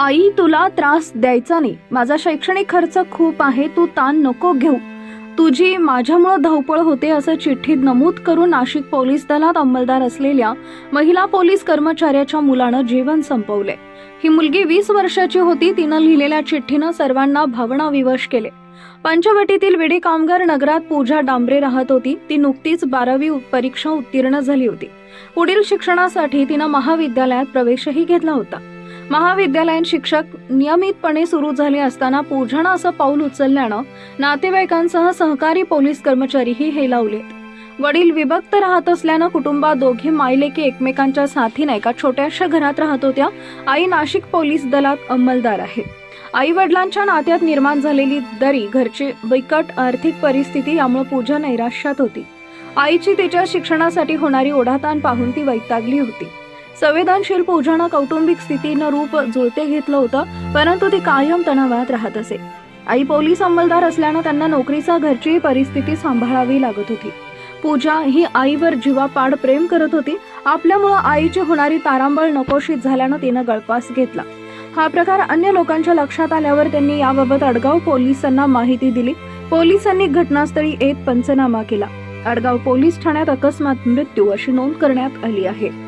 आई तुला त्रास द्यायचा नाही. माझा शैक्षणिक खर्च खूप आहे तू ताण नको घेऊ. तुझी माझ्यामुळं धावपळ होते असं चिठ्ठीत नमूद करून नाशिक पोलीस दलात अंमलदार असलेल्या महिला पोलीस कर्मचाऱ्याच्या मुलानं जीवन संपवले. ही मुलगी वीस वर्षाची होती तिनं लिहिलेल्या चिठ्ठीनं सर्वांना भावनाविवश केले. पंचवटीतील विडी कामगार नगरात पूजा डांबरे राहत होती. ती नुकतीच बारावी परीक्षा उत्तीर्ण झाली होती. पुढील शिक्षणासाठी तिनं महाविद्यालयात प्रवेशही घेतला होता. महाविद्यालयीन शिक्षक नियमितपणे सुरू झाले असताना पूजानं असं पाऊल उचलल्यानं नातेवाईकांसह सहकारी पोलीस कर्मचारीही हे लावलेत वडील विभक्त राहत असल्यानं कुटुंबात दोघी मायलेकी एकमेकांच्या साथीने एका छोट्याशा घरात राहत होत्या. आई नाशिक पोलीस दलात अंमलदार आहे. आई वडिलांच्या नात्यात निर्माण झालेली दरी घरची बिकट आर्थिक परिस्थिती यामुळे पूजा नैराश्यात होती. आईची तिच्या शिक्षणासाठी होणारी ओढाताण पाहून ती वैतागली होती. संवेदनशील पूजानं कौटुंबिक स्थितीनं रूप जुळते घेतलं होतं परंतु ती कायम तणावात राहत असे. आई पोलीस अंमलदार असल्यानं त्यांना नोकरीचा घरची परिस्थिती सांभाळावी लागत होती. पूजा ही आईवर जीवापाड प्रेम करत होती. आपल्यामुळं आईची होणारी तारांबळ नकोशीत झाल्यानं तिनं गळपास घेतला. हा प्रकार अन्य लोकांच्या लक्षात आल्यावर त्यांनी याबाबत अडगाव पोलिसांना माहिती दिली. पोलिसांनी घटनास्थळी येत पंचनामा केला. अडगाव पोलीस ठाण्यात अकस्मात मृत्यू अशी नोंद करण्यात आली आहे.